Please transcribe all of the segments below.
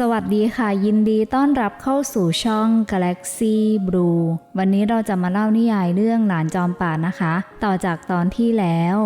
สวัสดีค่ะ ยินดีต้อนรับเข้าสู่ช่อง Galaxy Blue วันนี้เราจะมาเล่านิยายเรื่องหลานจอมป่านะคะ ต่อจากตอนที่แล้ว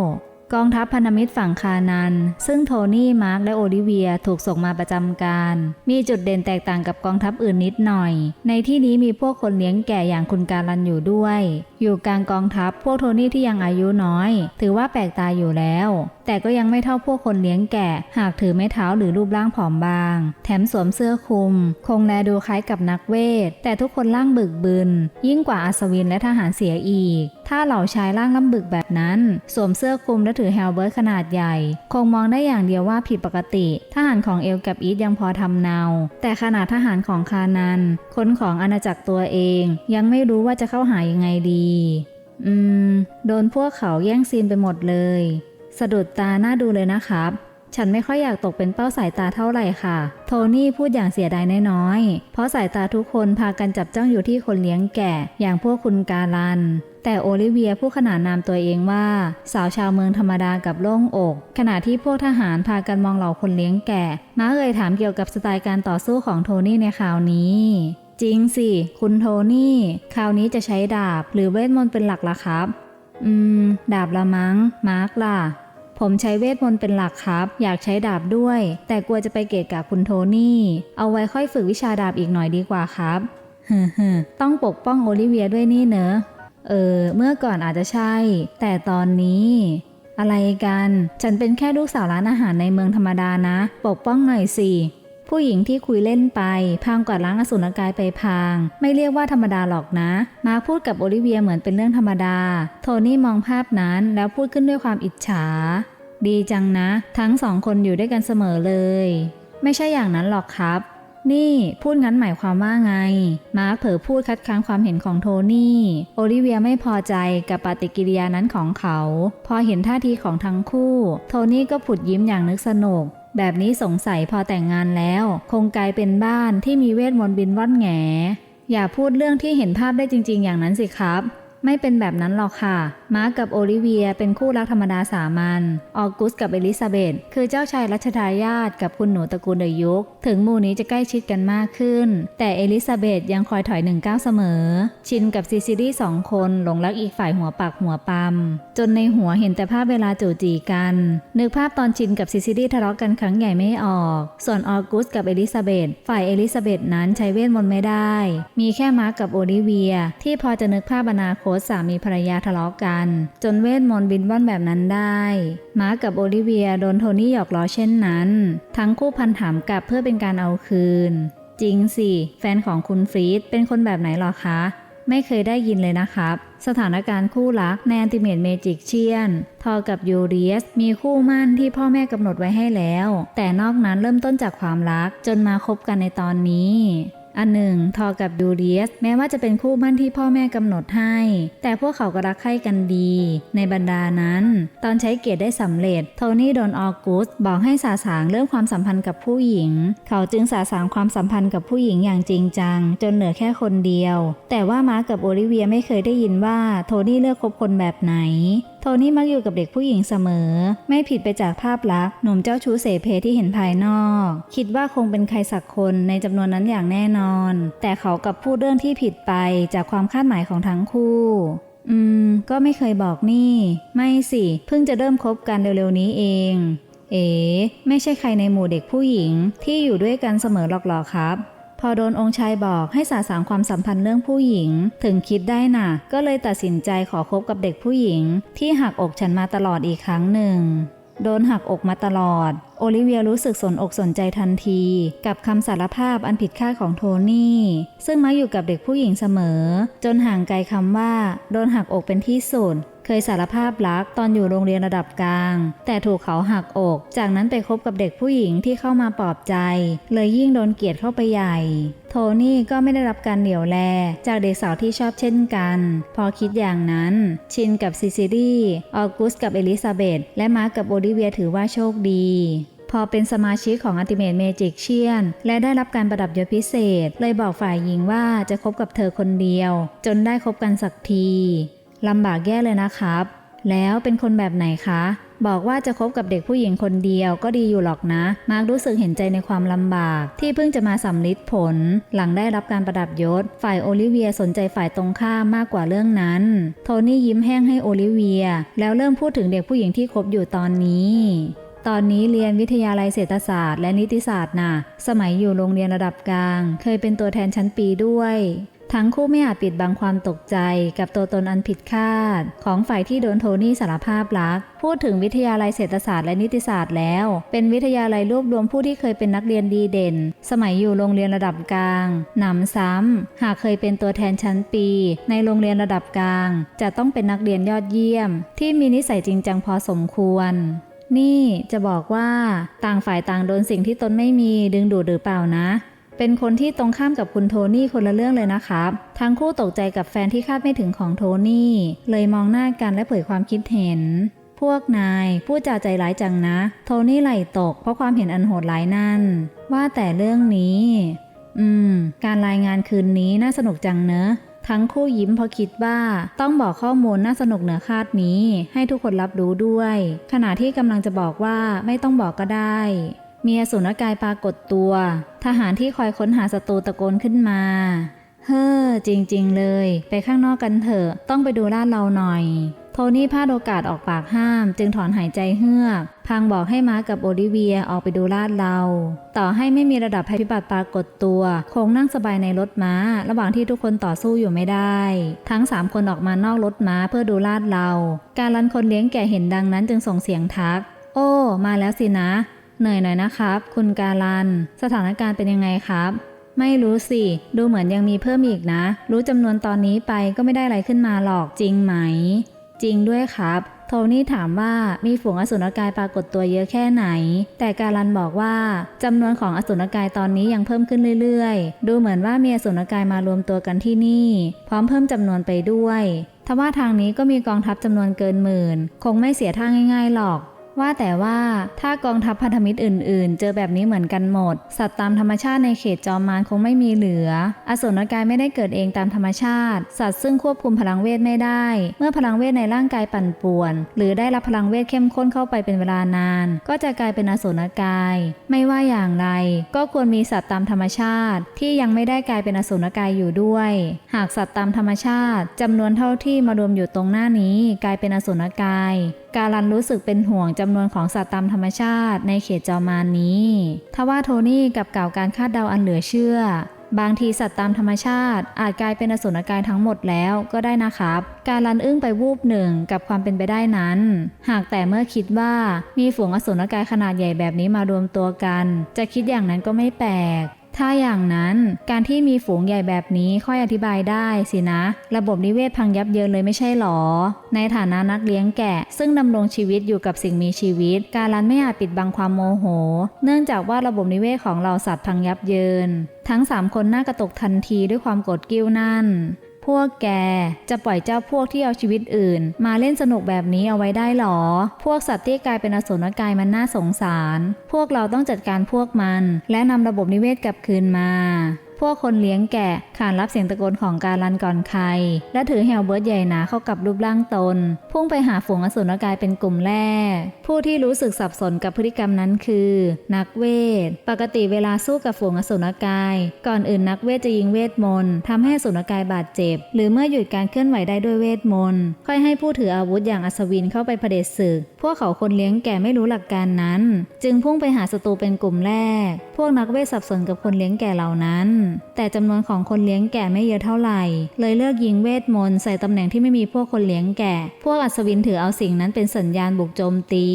กองทัพพันธมิตรฝั่งคานัน ซึ่งโทนี่ มาร์กและโอลิเวียถูกส่งมาประจำการ มีจุดเด่นแตกต่างกับกองทัพอื่นนิดหน่อย ในที่นี้มีพวกคนเลี้ยงแก่อย่างคุณการันอยู่ด้วย อยู่กลางกองทัพพวกโทนี่ที่ยังอายุน้อย ถือว่าแปลกตาอยู่แล้ว แต่ก็ยังไม่เท่าพวกคนเลี้ยงแก่ หากถือไม้เท้าหรือรูปร่างผอมบาง แถมสวมเสื้อคลุม คงแลดูคล้ายกับนักเวท แต่ทุกคนร่างบึกบึน ยิ่งกว่าอัศวินและทหารเสียอีก ถ้าเหล่าชายร่างล่ำบึกแบบนั้น สวมเสื้อคลุมและถือแฮลเบิร์ตขนาดใหญ่ คงมองได้อย่างเดียวว่าผิดปกติ ทหารของเอลกับอีทยังพอทำเนา แต่ขนาดทหารของคานัน คนของอาณาจักรตัวเอง ยังไม่รู้ว่าจะเข้าหายังไงดี อืม โดนพวกเขาแย่งซีนไปหมดเลย สะดุดตาหน้าดูเลยนะครับ ฉันไม่ค่อยอยากตกเป็นเป้าสายตาเท่าไหร่ค่ะ โทนี่พูดอย่างเสียดายน้อยๆ เพราะสายตาทุกคนพากันจับจ้องอยู่ที่คนเลี้ยงแก่ อย่างพวกคุณการัน แต่โอลิเวียผู้ขนานนามตัวเองว่า สาวชาวเมืองธรรมดากับโล่งอก ขณะที่พวกทหารพากันมองเหล่าคนเลี้ยงแก่ ม้าเอ่ยถามเกี่ยวกับสไตล์การต่อสู้ของโทนี่ในคราวนี้ จริงสิ คุณโทนี่ คราวนี้จะใช้ดาบหรือเวทมนต์เป็นหลักล่ะครับ อืม ดาบละมัง้งมาร์กล่ะ ผมใช้เวทมนต์เป็นหลักครับ อยากใช้ดาบด้วย แต่กลัวจะไปเกะกะคุณโทนี่ เอาไว้ค่อยฝึกวิชาดาบอีกหน่อยดีกว่าครับฮึฮึต้องปกป้องโอลิเวียด้วยนี่เนอะ เออ เมื่อก่อนอาจจะใช่ แต่ตอนนี้ อะไรกัน ฉันเป็นแค่ลูกสาวร้านอาหารในเมืองธรรมดานะ ปกป้องหน่อยสิ ผู้หญิงที่คุยเล่นไป พางกวาดล้างอสุรกายไปพาง ไม่เรียกว่าธรรมดาหรอกนะ มาพูดกับโอลิเวียเหมือนเป็นเรื่องธรรมดา โทนี่มองภาพนั้นแล้วพูดขึ้นด้วยความอิจฉา ดีจังนะ ทั้งสองคนอยู่ด้วยกันเสมอเลย ไม่ใช่อย่างนั้นหรอกครับ นี่พูดงั้นหมายความว่าไง มาร์คเผลอพูดคัดค้านความเห็นของโทนี่ โอลิเวียไม่พอใจกับปฏิกิริยานั้นของเขา พอเห็นท่าทีของทั้งคู่ โทนี่ก็ผุดยิ้มอย่างนึกสนุก แบบนี้สงสัยพอแต่งงานแล้ว คงกลายเป็นบ้านที่มีเวทมนต์บินว่อนแงอย่าพูดเรื่องที่เห็นภาพได้จริง ๆ อย่างนั้นสิครับ ไม่เป็นแบบนั้นหรอกค่ะ มาร์กกับโอลิเวียเป็นคู่รักธรรมดาสามัญ ออกุสกับเอลิซาเบธคือเจ้าชายรัชทายาทกับคุณหนูตระกูลเดยุก ถึงมู่นี้จะใกล้ชิดกันมากขึ้น แต่เอลิซาเบธยังคอยถอยหนึ่งก้าวเสมอ ชินกับซิซิลี่สองคนหลงรักอีกฝ่ายหัวปากหัวปัมจนในหัวเห็นแต่ภาพเวลาจู่จีกัน นึกภาพตอนชินกับซิซิลี่ทะเลาะกันครั้งใหญ่ไม่ออก ส่วนออกุสกับเอลิซาเบธฝ่ายเอลิซาเบธนั้นใช้เวทมนต์ไม่ได้ มีแค่มาร์กกับโอลิเวีย ที่พอจะนึกภาพอนาคตสามีภรรยาทะเลาะกัน จนเวทมนต์บินว่อนแบบนั้นได้ มาร์กกับโอลิเวียโดนโทนี่หยอกล้อเช่นนั้น ทั้งคู่พันถามกลับเพื่อเป็นการเอาคืน จริงสิ แฟนของคุณฟรีดเป็นคนแบบไหนหรอคะ ไม่เคยได้ยินเลยนะครับ สถานการณ์คู่รักในอันติเมตเมจิกเชียน ทอกับยูเรียส มีคู่มั่นที่พ่อแม่กำหนดไว้ให้แล้ว แต่นอกนั้นเริ่มต้นจากความรักจนมาคบกันในตอนนี้ อันหนึ่ง ทอกับยูเรียส แม้ว่าจะเป็นคู่มั่นที่พ่อแม่กำหนดให้ แต่พวกเขาก็รักใคร่กันดี ในบรรดานั้น ตอนใช้เกียรติได้สำเร็จ โทนี่โดนออกุสบอกให้สาสางเรื่องความสัมพันธ์กับผู้หญิง เขาจึงสาสางความสัมพันธ์กับผู้หญิงอย่างจริงจัง จนเหลือแค่คนเดียว แต่ว่ามาร์กกับโอลิเวียไม่เคยได้ยินว่าโทนี่เลือกคบคนแบบไหนโทนี่มักอยู่กับเด็กผู้หญิงเสมอ ไม่ผิดไปจากภาพลักษณ์หนุ่มเจ้าชู้เสเพที่เห็นภายนอก คิดว่าคงเป็นใครสักคนในจำนวนนั้นอย่างแน่นอน แต่เขากลับพูดเรื่องที่ผิดไปจากความคาดหมายของทั้งคู่อืม ก็ไม่เคยบอกนี่ ไม่สิ เพิ่งจะเริ่มคบกันเร็วๆนี้เอง เอ๋ไม่ใช่ใครในหมู่เด็กผู้หญิงที่อยู่ด้วยกันเสมอหรอกหรอครับ พอโดนองค์ชายบอกให้สาสางความสัมพันธ์เรื่องผู้หญิง ถึงคิดได้น่ะ ก็เลยตัดสินใจขอคบกับเด็กผู้หญิง ที่หักอกฉันมาตลอดอีกครั้งหนึ่ง โดนหักอกมาตลอด โอลิเวียรู้สึกสนอกสนใจทันที กับคำสารภาพอันผิดคาดของโทนี่ ซึ่งมักอยู่กับเด็กผู้หญิงเสมอ จนห่างไกลคำว่า โดนหักอกเป็นที่สุด เคยสารภาพรักตอนอยู่โรงเรียนระดับกลาง แต่ถูกเขาหักอก จากนั้นไปคบกับเด็กผู้หญิงที่เข้ามาปลอบใจ เลยยิ่งโดนเกลียดเข้าไปใหญ่ โทนี่ก็ไม่ได้รับการเหลียวแล จากเด็กสาวที่ชอบเช่นกัน พอคิดอย่างนั้น ชินกับซิซิลีออกุสกับเอลิซาเบธและมาร์กกับโอลิเวียถือว่าโชคดีพอเป็นสมาชิกของ Ultimate Magic เชียน และได้รับการประดับยศพิเศษ เลยบอกฝ่ายหญิงว่าจะคบกับเธอคนเดียว จนได้คบกันสักที ลำบากแย่เลยนะครับ แล้วเป็นคนแบบไหนคะ บอกว่าจะคบกับเด็กผู้หญิงคนเดียวก็ดีอยู่หรอกนะ มาร์ครู้สึกเห็นใจในความลำบาก ที่เพิ่งจะมาสำลิดผล หลังได้รับการประดับยศ ฝ่ายโอลิเวียสนใจฝ่ายตรงข้ามมากกว่าเรื่องนั้น โทนี่ยิ้มแห้งให้โอลิเวีย แล้วเริ่มพูดถึงเด็กผู้หญิงที่คบอยู่ตอนนี้ตอนนี้เรียนวิทยาลัยเศรษฐศาสตร์และนิติศาสตร์น่ะ สมัยอยู่โรงเรียนระดับกลาง เคยเป็นตัวแทนชั้นปีด้วย ทั้งคู่ไม่อาจปิดบังความตกใจกับตัวตนอันผิดคาด ของฝ่ายที่โดนโทนี่สารภาพรัก พูดถึงวิทยาลัยเศรษฐศาสตร์และนิติศาสตร์แล้ว เป็นวิทยาลัยรวบรวมผู้ที่เคยเป็นนักเรียนดีเด่น สมัยอยู่โรงเรียนระดับกลางหนำซ้ำ หากเคยเป็นตัวแทนชั้นปี ในโรงเรียนระดับกลาง จะต้องเป็นนักเรียนยอดเยี่ยม ที่มีนิสัยจริงจังพอสมควรนี่จะบอกว่าต่างฝ่ายต่างโดนสิ่งที่ตนไม่มีดึงดูดหรือเปล่านะ เป็นคนที่ตรงข้ามกับคุณโทนี่คนละเรื่องเลยนะครับทั้งคู่ตกใจกับแฟนที่คาดไม่ถึงของโทนี่ เลยมองหน้ากันและเผยความคิดเห็น พวกนายพูดจาใจร้ายจังนะ โทนี่ไหลตกเพราะความเห็นอันโหดร้ายนั่น ว่าแต่เรื่องนี้ อืม การรายงานคืนนี้น่าสนุกจังเนอะทั้งคู่ยิ้มพราะคิดว่าต้องบอกข้อมูลน่าสนุกเหนือคาดนี้ ให้ทุกคนรับรู้ด้วย ขณะที่กำลังจะบอกว่าไม่ต้องบอกก็ได้ มีอสุรกายปรากฏตัว ทหารที่คอยค้นหาศัตรูตะโกนขึ้นมา เฮ้อ จริงๆเลย ไปข้างนอกกันเถอะ ต้องไปดูลาดเราหน่อย โทนี่พลาดโอกาสออกปากห้าม จึงถอนหายใจเฮือกพังบอกให้มาร์กับโอลิเวียออกไปดูลาดเรา ต่อให้ไม่มีระดับภัยพิบัติปรากฏตัว คงนั่งสบายในรถม้า ระหว่างที่ทุกคนต่อสู้อยู่ไม่ได้ ทั้งสามคนออกมานอกรถม้าเพื่อดูลาดเรา การลันคนเลี้ยงแก่เห็นดังนั้นจึงส่งเสียงทัก โอ้ มาแล้วสินะ เหนื่อยหน่อยนะครับ คุณการัน สถานการณ์เป็นยังไงครับ ไม่รู้สิ ดูเหมือนยังมีเพิ่มอีกนะ รู้จำนวนตอนนี้ไปก็ไม่ได้อะไรขึ้นมาหรอกจริงไหม จริงด้วยครับ โทนี่ถามว่ามีฝูงอสุรกายปรากฏตัวเยอะแค่ไหน แต่การันบอกว่าจำนวนของอสุรกายตอนนี้ยังเพิ่มขึ้นเรื่อยๆ ดูเหมือนว่ามีอสุรกายมารวมตัวกันที่นี่ พร้อมเพิ่มจำนวนไปด้วยทว่าทางนี้ก็มีกองทัพจำนวนเกินหมื่น คงไม่เสียท่าง่าย ๆ หรอก ว่าแต่ว่าถ้ากองทัพพันธมิตรอื่น ๆ เจอแบบนี้เหมือนกันหมด สัตว์ตามธรรมชาติในเขตจอมมารคงไม่มีเหลือ อสูรกายไม่ได้เกิดเองตามธรรมชาติ สัตว์ซึ่งควบคุมพลังเวทไม่ได้ เมื่อพลังเวทในร่างกายปั่นป่วน หรือได้รับพลังเวทเข้มข้นเข้าไปเป็นเวลานาน ก็จะกลายเป็นอสูรกาย ไม่ว่าอย่างไร ก็ควรมีสัตว์ตามธรรมชาติ ที่ยังไม่ได้กลายเป็นอสูรกายอยู่ด้วย หากสัตว์ตามธรรมชาติจำนวนเท่าที่มารวมอยู่ตรงหน้านี้กลายเป็นอสูรกาย การันรู้สึกเป็นห่วงจำนวนของสัตว์ตามธรรมชาติในเขตจอมานนี้ทว่าโทนี่กับกล่าวการคาดเดาอันเหลือเชื่อ บางทีสัตว์ตามธรรมชาติ อาจกลายเป็นอสุรกายทั้งหมดแล้วก็ได้นะครับ การลันอึ้งไปวูบหนึ่งกับความเป็นไปได้นั้น หากแต่เมื่อคิดว่ามีฝูงอสุรกายขนาดใหญ่แบบนี้มารวมตัวกัน จะคิดอย่างนั้นก็ไม่แปลก ถ้าอย่างนั้นการที่มีฝูงใหญ่แบบนี้ค่อยอธิบายได้สินะ ระบบนิเวศพังยับเยินเลยไม่ใช่หรอ ในฐานะนักเลี้ยงแกะ ซึ่งดำรงชีวิตอยู่กับสิ่งมีชีวิต การันไม่อาจปิดบังความโมโห เนื่องจากว่าระบบนิเวศของเราสัตว์พังยับเยิน ทั้งสามคนหน้ากระตกทันทีด้วยความโกรธกิ้วนั่น พวกแกจะปล่อยเจ้าพวกที่เอาชีวิตอื่น มาเล่นสนุกแบบนี้เอาไว้ได้หรอ พวกสัตว์ที่กลายเป็นอสุรกายมันน่าสงสาร พวกเราต้องจัดการพวกมัน และนำระบบนิเวศกลับคืนมา พวกคนเลี้ยงแกะขานรับเสียงตะโกนของการลันก่อนใคร และถือแฮลเบิร์ตใหญ่หนาเข้ากับรูปร่างตน พุ่งไปหาฝูงอสุรกายเป็นกลุ่มแรก ผู้ที่รู้สึกสับสนกับพฤติกรรมนั้นคือ นักเวท ปกติเวลาสู้กับฝูงอสุรกาย ก่อนอื่นนักเวทจะยิงเวทมนต์ทำให้อสุรกายบาดเจ็บ หรือเมื่อหยุดการเคลื่อนไหวได้ด้วยเวทมนต์ค่อยให้ผู้ถืออาวุธอย่างอัศวินเข้าไปเผด็จศึก พวกเขาคนเลี้ยงแก่ไม่รู้หลักการนั้น จึงพุ่งไปหาศัตรูเป็นกลุ่มแรก พวกนักเวทสับสนกับคนเลี้ยงแก่เหล่านั้นแต่จำนวนของคนเลี้ยงแก่ไม่เยอะเท่าไหร่ เลยเลือกยิงเวทมนต์ใส่ตำแหน่งที่ไม่มีพวกคนเลี้ยงแก่ พวกอัศวินถือเอาสิ่งนั้นเป็นสัญญาณบุกโจมตี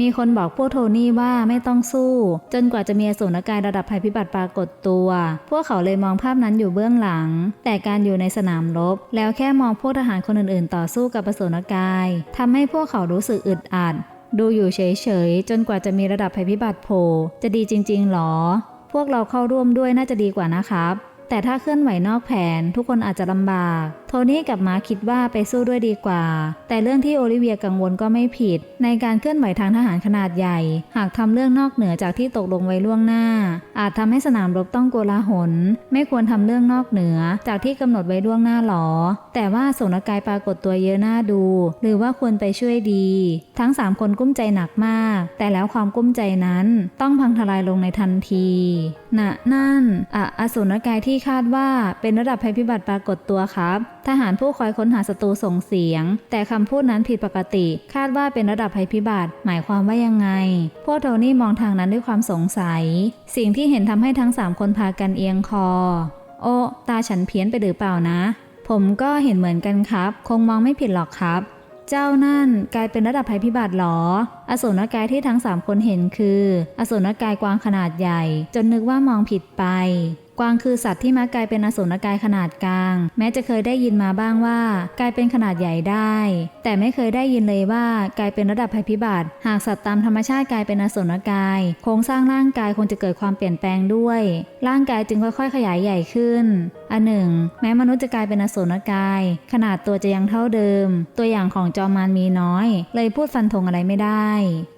มีคนบอกพวกโทนี่ว่าไม่ต้องสู้ จนกว่าจะมีสูรกายระดับภัยพิบัติปรากฏตัว พวกเขาเลยมองภาพนั้นอยู่เบื้องหลัง แต่การอยู่ในสนามรบ แล้วแค่มองพวกทหารคนอื่นๆ ต่อสู้กับอสูรกายทำให้พวกเขารู้สึกอึดอัดดูอยู่เฉยๆ จนกว่าจะมีระดับภัยพิบัติโผล่จะดีจริงๆหรอ พวกเราเข้าร่วมด้วยน่าจะดีกว่านะครับ แต่ถ้าเคลื่อนไหวนอกแผนทุกคนอาจจะลำบากโทนี่กับมาคิดว่าไปสู้ด้วยดีกว่า แต่เรื่องที่โอลิเวียกังวลก็ไม่ผิด ในการเคลื่อนไหวทางทหารขนาดใหญ่ หากทำเรื่องนอกเหนือจากที่ตกลงไว้ล่วงหน้า อาจทำให้สนามรบต้องโกลาหล ไม่ควรทำเรื่องนอกเหนือจากที่กำหนดไว้ล่วงหน้าหรอ แต่ว่าสนกายปรากฏตัวเยอะหน้าดู หรือว่าควรไปช่วยดี ทั้งสามคนกุ้มใจหนักมาก แต่แล้วความกุ้มใจนั้นต้องพังทลายลงในทันทีณนั่นอะอสูรกายที่คาดว่าเป็นระดับภัยพิบัติปรากฏตัวครับ ทหารผู้คอยค้นหาศัตรูส่งเสียง แต่คำพูดนั้นผิดปกติ คาดว่าเป็นระดับภัยพิบัติ หมายความว่ายังไง พวกโทนี่มองทางนั้นด้วยความสงสัย สิ่งที่เห็นทำให้ทั้งสามคนพากันเอียงคอ โอ้ตาฉันเพี้ยนไปหรือเปล่านะ ผมก็เห็นเหมือนกันครับ คงมองไม่ผิดหรอกครับเจ้านั่นกลายเป็นระดับภัยพิบัติหรอ อสูรกายที่ทั้งสามคนเห็นคือ อสูรกายกวางขนาดใหญ่ จนนึกว่ามองผิดไป กวางคือสัตว์ที่มักกลายเป็นอสูรกายขนาดกลาง แม้จะเคยได้ยินมาบ้างว่ากลายเป็นขนาดใหญ่ได้ แต่ไม่เคยได้ยินเลยว่ากลายเป็นระดับภัยพิบัติ หากสัตว์ตามธรรมชาติกลายเป็นอสูรกาย โครงสร้างร่างกายคงจะเกิดความเปลี่ยนแปลงด้วย ร่างกายจึงค่อยๆ ขยายใหญ่ขึ้น อันหนึ่ง แม้มนุษย์จะกลายเป็นอสูรกาย ขนาดตัวจะยังเท่าเดิม ตัวอย่างของจอมารมีน้อย เลยพูดฟันธงอะไรไม่ได้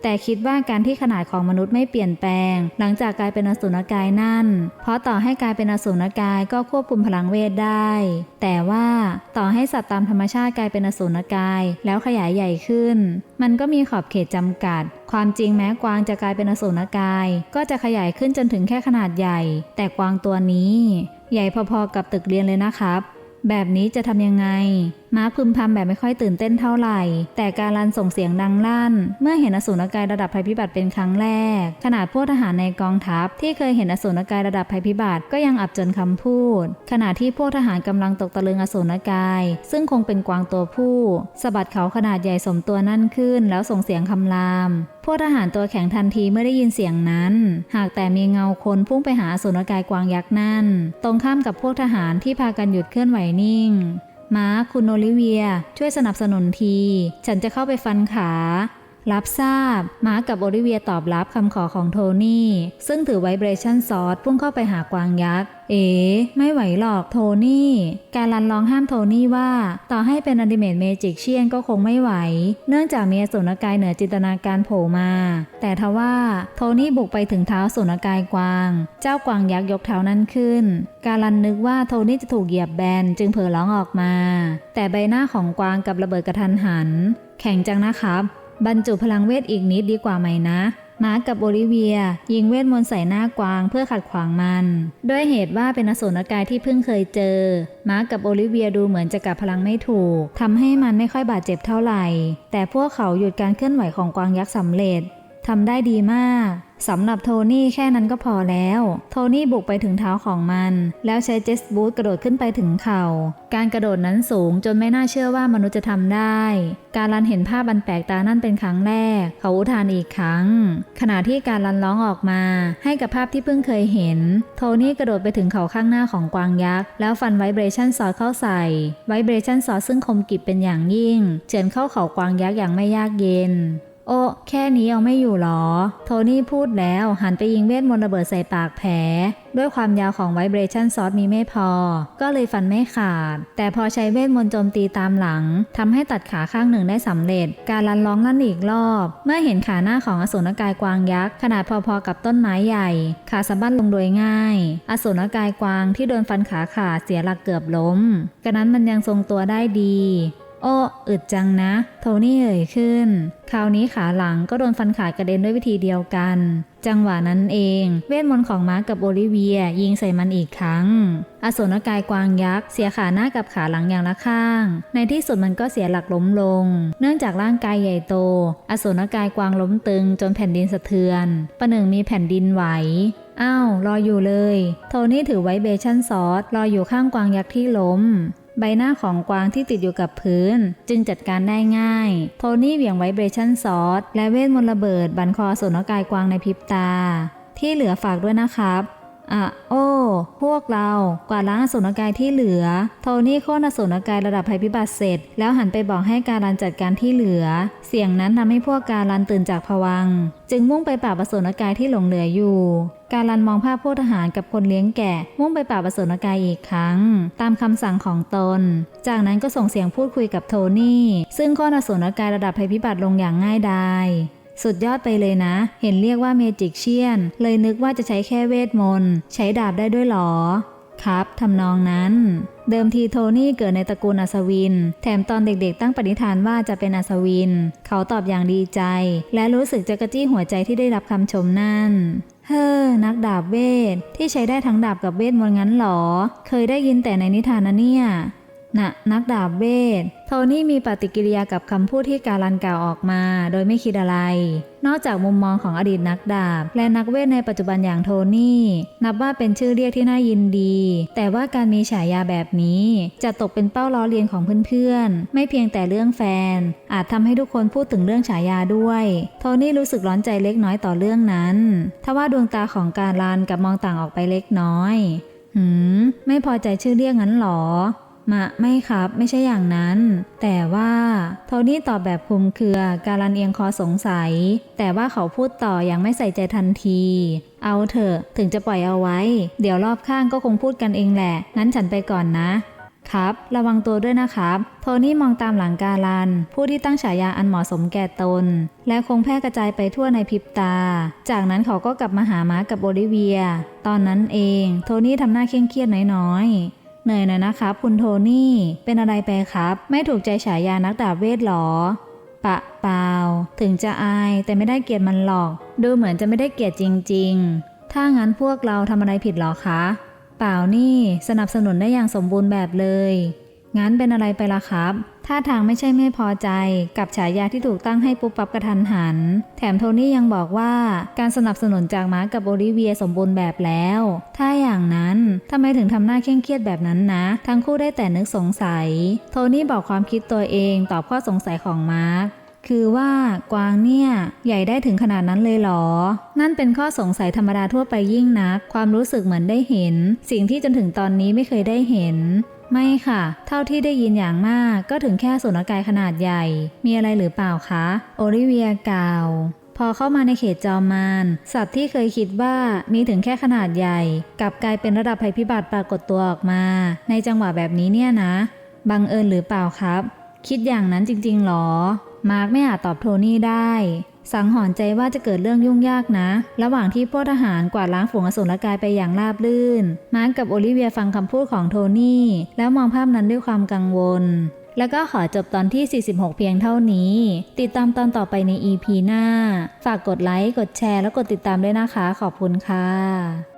แต่คิดว่าการที่ขนาดของมนุษย์ไม่เปลี่ยนแปลง หลังจากกลายเป็นอสูรกายนั่น เพราะต่อให้กลายเป็นอสูรกายก็ควบคุมพลังเวทได้ แต่ว่าต่อให้สัตว์ตามธรรมชาติกลายเป็นอสูรกาย แล้วขยายใหญ่ขึ้น มันก็มีขอบเขตจำกัด ความจริงแม้กวางจะกลายเป็นอสูรกาย ก็จะขยายขึ้นจนถึงแค่ขนาดใหญ่ แต่กวางตัวนี้ ใหญ่พอๆกับตึกเรียนเลยนะครับ แบบนี้จะทำยังไงม้าพึมพำแบบไม่ค่อยตื่นเต้นเท่าไหร่ แต่การลันส่งเสียงดังลั่น เมื่อเห็นอสูรกายระดับภัยพิบัติเป็นครั้งแรก ขนาดพวกทหารในกองทัพ ที่เคยเห็นอสูรกายระดับภัยพิบัติก็ยังอับจนคำพูด ขณะที่พวกทหารกำลังตกตะลึงอสูรกาย ซึ่งคงเป็นกวางตัวผู้สะบัดเขาขนาดใหญ่สมตัวนั่นขึ้น แล้วส่งเสียงคำรามพวกทหารตัวแข็งทันทีเมื่อได้ยินเสียงนั้น หากแต่มีเงาคนพุ่งไปหาอสูรกายกวางยักษ์นั่น ตรงข้ามกับพวกทหารที่พากันหยุดเคลื่อนไหวนิ่ง มาคคุณโอลิเวีย ช่วยสนับสนุนที ฉันจะเข้าไปฟันขา รับทราบ มาร์กับโอลิเวียตอบรับคำขอของโทนี่ ซึ่งถือไวเบรชั่นซอสพุ่งเข้าไปหากวางยักษ์ เอ๋ไม่ไหวหรอกโทนี่ การลันลองห้ามโทนี่ว่า ต่อให้เป็นอนิเมตเมจิกเชียนก็คงไม่ไหว เนื่องจากมีอสุรกายเหนือจินตนาการโผล่มา แต่ทว่าโทนี่บุกไปถึงเท้าสุรกายกวาง เจ้ากวางยักษ์ยกเท้านั้นขึ้น การลันนึกว่าโทนี่จะถูกเหยียบแบนจึงเผลอร้องออกมา แต่ใบหน้าของกวางกับระเบิดกระทันหัน แข็งจังนะครับ บรรจุพลังเวทอีกนิดดีกว่าไหมนะมาร์กกับโอลิเวีย ยิงเวทมนต์ใส่หน้ากวางเพื่อขัดขวางมันด้วยเหตุว่าเป็นอสูรกายที่เพิ่งเคยเจอ มาร์กกับโอลิเวียดูเหมือนจะกับพลังไม่ถูกทำให้มันไม่ค่อยบาดเจ็บเท่าไหร่ แต่พวกเขาหยุดการเคลื่อนไหวของกวางยักษ์สำเร็จทำได้ดีมาก สำหรับโทนี่แค่นั้นก็พอแล้ว โทนี่บุกไปถึงเท้าของมัน แล้วใช้เจสบูทกระโดดขึ้นไปถึงเขา่า การกระโดดนั้นสูงจนไม่น่าเชื่อว่ามนุษย์จะทำได้ การลันเห็นภาพบันแปลกตานั่นเป็นครั้งแรก เขาอุทานอีกครั้ง ขณะที่การลันร้องออกมา ให้กับภาพที่เพิ่งเคยเห็น โทนี่กระโดดไปถึงเขาข้างหน้าของกวางยักษ์แล้วฟันไวเบรชั่นซอสเข้าใส่ ไวเบรชั่นซอสซึ่งคมกริบเป็นอย่างยิ่ง เฉือนเข้าเขากวางยักษ์อย่างไม่ยากเย็น โอ้แค่นี้ยังไม่อยู่หรอ โทนี่พูดแล้วหันไปยิงเวทมนต์ระเบิดใส่ปากแผล ด้วยความยาวของไวเบรชั่นซอสมีไม่พอ ก็เลยฟันไม่ขาด แต่พอใช้เวทมนต์โจมตีตามหลังทำให้ตัดขาข้างหนึ่งได้สำเร็จ การลันร้องลั่นอีกรอบ เมื่อเห็นขาหน้าของอสูรกายกวางยักษ์ขนาดพอๆกับต้นไม้ใหญ่ ขาสะบั้นลงโดยง่าย อสูรกายกวางที่โดนฟันขาขาดเสียหลักเกือบล้มกระนั้นมันยังทรงตัวได้ดี โอ้อึดจังนะ โทนี่เอ่ยขึ้น คราวนี้ขาหลังก็โดนฟันขาดกระเด็นด้วยวิธีเดียวกัน จังหวะนั้นเอง เวทมนต์ของมาร์กกับโอลิเวียยิงใส่มันอีกครั้ง อสูรกายกวางยักษ์เสียขาหน้ากับขาหลังอย่างละข้าง ในที่สุดมันก็เสียหลักล้มลง เนื่องจากร่างกายใหญ่โต อสูรกายกวางล้มตึงจนแผ่นดินสะเทือน ประหนึ่งมีแผ่นดินไหวอ้าวรออยู่เลย โทนี่ถือไว้เบชั่นซอสรออยู่ข้างกวางยักษ์ที่ล้ม ใบหน้าของกวางที่ติดอยู่กับพื้น จึงจัดการได้ง่าย โทนี่เหวี่ยงไว้เบรชั่นซอสและเวทมนต์ระเบิดบันคอสนกายกวางในพริบตา ที่เหลือฝากด้วยนะครับอะโอ้พวกเรากวาดล้างอสุรกายที่เหลือ โทนี่โค่นอสุรกายระดับภัยพิบัติเสร็จ แล้วหันไปบอกให้การันจัดการที่เหลือ เสียงนั้นทำให้พวกการันตื่นจากผวัง จึงมุ่งไปปราบอสุรกายที่หลงเหลืออยู่ การันมองภาพพวกทหารกับคนเลี้ยงแกะ มุ่งไปปราบอสุรกายอีกครั้ง ตามคำสั่งของตน จากนั้นก็ส่งเสียงพูดคุยกับโทนี่ ซึ่งโค่นอสุรกายระดับภัยพิบัติลงอย่างง่ายดายสุดยอดไปเลยนะ เห็นเรียกว่าเมจิกเชียน เลยนึกว่าจะใช้แค่เวทมนต์ ใช้ดาบได้ด้วยหรอ ครับ ทำนองนั้น เดิมทีโทนี่เกิดในตระกูลอัศวิน แถมตอนเด็กๆตั้งปณิธานว่าจะเป็นอัศวิน เขาตอบอย่างดีใจ และรู้สึกจะกระจี้หัวใจที่ได้รับคำชมนั่น เฮ้อ นักดาบเวท ที่ใช้ได้ทั้งดาบกับเวทมนต์งั้นหรอ เคยได้ยินแต่ในนิทานนะเนี่ย นะนักดาบเวทโทนี่มีปฏิกิริยากับคำพูดที่การันกล่าวออกมา โดยไม่คิดอะไร นอกจากมุมมองของอดีตนักดาบ และนักเวทในปัจจุบันอย่างโทนี่ นับว่าเป็นชื่อเรียกที่น่ายินดี แต่ว่าการมีฉายาแบบนี้ จะตกเป็นเป้าล้อเลียนของเพื่อนๆ ไม่เพียงแต่เรื่องแฟน อาจทำให้ทุกคนพูดถึงเรื่องฉายาด้วย โทนี่รู้สึกร้อนใจเล็กน้อยต่อเรื่องนั้น ทว่าดวงตาของการันกับมองต่างออกไปเล็กน้อยหืม ไม่พอใจชื่อเรียกงั้นหรอ มะไม่ครับ ไม่ใช่อย่างนั้น แต่ว่าโทนี่ตอบแบบคลุมเครือการันเอียงคอสงสัย แต่ว่าเขาพูดต่ออย่างไม่ใส่ใจทันที เอาเถอะ ถึงจะปล่อยเอาไว้ เดี๋ยวรอบข้างก็คงพูดกันเองแหละ งั้นฉันไปก่อนนะครับ ระวังตัวด้วยนะครับ โทนี่มองตามหลังการัน ผู้ที่ตั้งฉายาอันเหมาะสมแก่ตน และคงแพร่กระจายไปทั่วในพริบตา จากนั้นเขาก็กลับมาหามากับโอลิเวีย ตอนนั้นเอง โทนี่ทำหน้าเคร่งเครียดน้อยๆ เหนื่อยหน่อยนะครับ คุณโทนี่ เป็นอะไรไปครับ ไม่ถูกใจฉายานักดาบเวทหรอ ปะเปล่า ถึงจะอายแต่ไม่ได้เกลียดมันหรอก ดูเหมือนจะไม่ได้เกลียดจริง ๆ ถ้างั้นพวกเราทำอะไรผิดหรอคะ เปล่านี่สนับสนุนได้อย่างสมบูรณ์แบบเลย งั้นเป็นอะไรไปล่ะครับ ท่าทางไม่ใช่ไม่พอใจกับฉายาที่ถูกตั้งให้ปุ๊บปั๊บกระทันหัน แถมโทนี่ยังบอกว่าการสนับสนุนจากมาร์กกับโอลิเวียสมบูรณ์แบบแล้ว ถ้าอย่างนั้นทำไมถึงทำหน้าเคร่งเครียดแบบนั้นนะ ทั้งคู่ได้แต่นึกสงสัย โทนี่บอกความคิดตัวเองตอบข้อสงสัยของมาร์กคือว่ากวางเนี่ย ใหญ่ได้ถึงขนาดนั้นเลยหรอ นั่นเป็นข้อสงสัยธรรมดาทั่วไปยิ่งนัก ความรู้สึกเหมือนได้เห็น สิ่งที่จนถึงตอนนี้ไม่เคยได้เห็น ไม่ค่ะ เท่าที่ได้ยินอย่างมากก็ถึงแค่สุนกายขนาดใหญ่ มีอะไรหรือเปล่าคะ โอลิเวียกล่าว พอเข้ามาในเขตจอมมารสัตว์ที่เคยคิดว่ามีถึงแค่ขนาดใหญ่กลับกลายเป็นระดับภัยพิบัติปรากฏตัวออกมา ในจังหวะแบบนี้เนี่ยนะ บังเอิญหรือเปล่าครับ คิดอย่างนั้นจริงๆหรอ มาร์กไม่อาจตอบโทนี่ได้ สังหรณ์ใจว่าจะเกิดเรื่องยุ่งยากนะ ระหว่างที่พวกทหารกวาดล้างฝูงอสูรกายไปอย่างราบรื่น มาร์กกับโอลิเวียฟังคำพูดของโทนี่ แล้วมองภาพนั้นด้วยความกังวล แล้วก็ขอจบตอนที่ 46 เพียงเท่านี้ ติดตามตอนต่อไปใน EP หน้า ฝากกดไลค์ กดแชร์ แล้วกดติดตามด้วยนะคะ ขอบคุณค่ะ